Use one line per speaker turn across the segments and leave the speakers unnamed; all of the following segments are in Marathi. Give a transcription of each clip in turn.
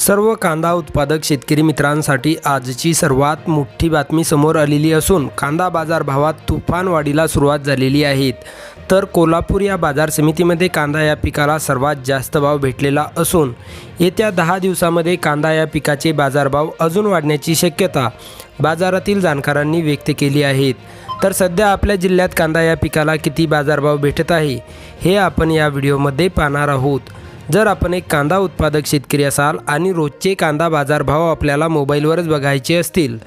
सर्व कांदा उत्पादक शेतकरी मित्रांसाठी आजची सर्वात मोठी बातमी समोर आलेली असून कांदा बाजार भावात तुफान वाढीला सुरुवात झालेली आहे. तर कोल्हापूर या बाजार समितीमध्ये कांदा या पिकाला सर्वात जास्त भाव भेटलेला असून येत्या दहा दिवसामध्ये कांदा या पिकाचे बाजारभाव अजून वाढण्याची शक्यता बाजारातील जाणकारांनी व्यक्त केली आहेत तर सध्या आपल्या जिल्ह्यात कांदा या पिकाला किती बाजारभाव भेटत आहे हे आपण या व्हिडिओमध्ये पाहणार आहोत. जर आपण एक कांदा उत्पादक शेतकरी असाल आणि रोजचे कांदा बाजारभाव आपल्याला मोबाईलवरच बघायचे असतील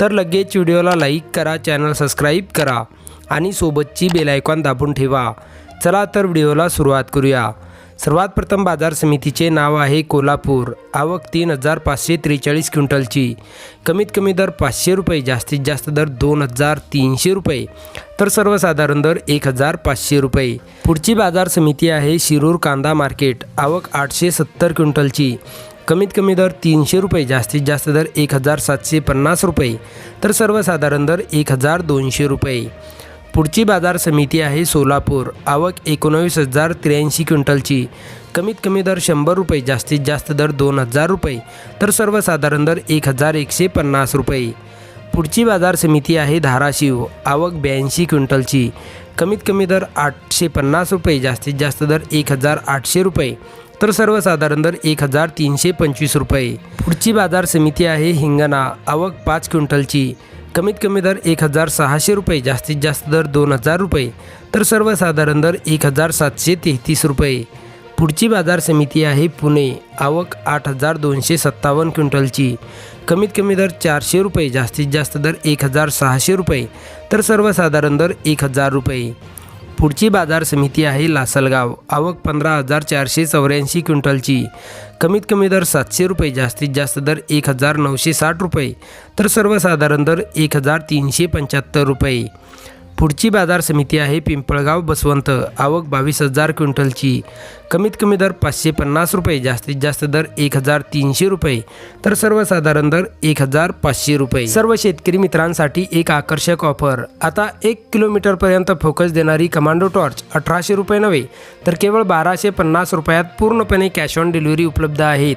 तर लगेच व्हिडिओला लाईक करा चॅनल सबस्क्राईब करा आणि सोबतची बेलायकॉन दाबून ठेवा. चला तर व्हिडिओला सुरुवात करूया. सर्वात प्रथम बाजार समितीचे नाव आहे कोल्हापूर. आवक तीन हजार पाचशे त्रेचाळीस क्विंटलची. कमीत कमी दर पाचशे रुपये जास्तीत जास्त दर दोन हजार तीनशे रुपये. तर सर्वसाधारण दर एक हजार पाचशे रुपये. पुढची बाजार समिती आहे शिरूर कांदा मार्केट. आवक आठशे सत्तर क्विंटलची. कमीत कमी दर तीनशे रुपये जास्तीत जास्त दर एक हजार सातशे पन्नास रुपये. तर सर्वसाधारण दर एक हजार दोनशे रुपये. पुढची बाजार समिती आहे सोलापूर. आवक एकोणावीस हजार त्र्याऐंशी क्विंटलची. कमीत कमी दर शंभर रुपये जास्तीत जास्त दर दोन हजार रुपये तर सर्वसाधारण दर एक हजार एकशे पन्नास रुपये. पुढची बाजार समिती आहे धाराशिव. आवक ब्याऐंशी क्विंटलची. कमीत कमी दर आठशे पन्नास रुपये जास्तीत जास्त दर एक हजार आठशे रुपये तर सर्वसाधारण दर एक हजार तीनशे पंचवीस रुपये. पुढची बाजार समिती आहे हिंगणा. आवक पाच क्विंटलची. कमीत कमी दर एक हजार सहाशे रुपये जास्तीत जास्त दर दोन हजार रुपये तर सर्वसाधारण दर एक हजार सातशे तेहतीस रुपये. पुढची बाजार समिती आहे पुणे आवक आठ हजार दोनशे सत्तावन्न क्विंटलची. कमीत कमी दर चारशे रुपये जास्तीत जास्त दर एक हजार सहाशे रुपये तर सर्वसाधारण दर एक हजार रुपये. पुढची बाजार समिती आहे लासलगाव. आवक पंधरा हजार चारशे चौऱ्याऐंशी क्विंटलची. कमीत कमी दर सातशे रुपये जास्तीत जास्त दर एक हजार नऊशे साठ रुपये तर सर्वसाधारण दर एक हजार तीनशे पंच्याहत्तर रुपये. पुढची बाजार समिती आहे पिंपळगाव बसवंत. आवक बावीस हजार क्विंटलची. कमीत कमी दर पाचशे पन्नास रुपये जास्तीत जास्त दर एक हजार तीनशे रुपये. तर सर्वसाधारण दर एक हजार पाचशे रुपये. सर्व शेतकरी मित्रांसाठी एक आकर्षक ऑफर. आता एक किलोमीटरपर्यंत फोकस देणारी कमांडो टॉर्च अठराशे रुपये नव्हे तर केवळ बाराशे पन्नास रुपयात पूर्णपणे कॅश ऑन डिलिव्हरी उपलब्ध आहेत.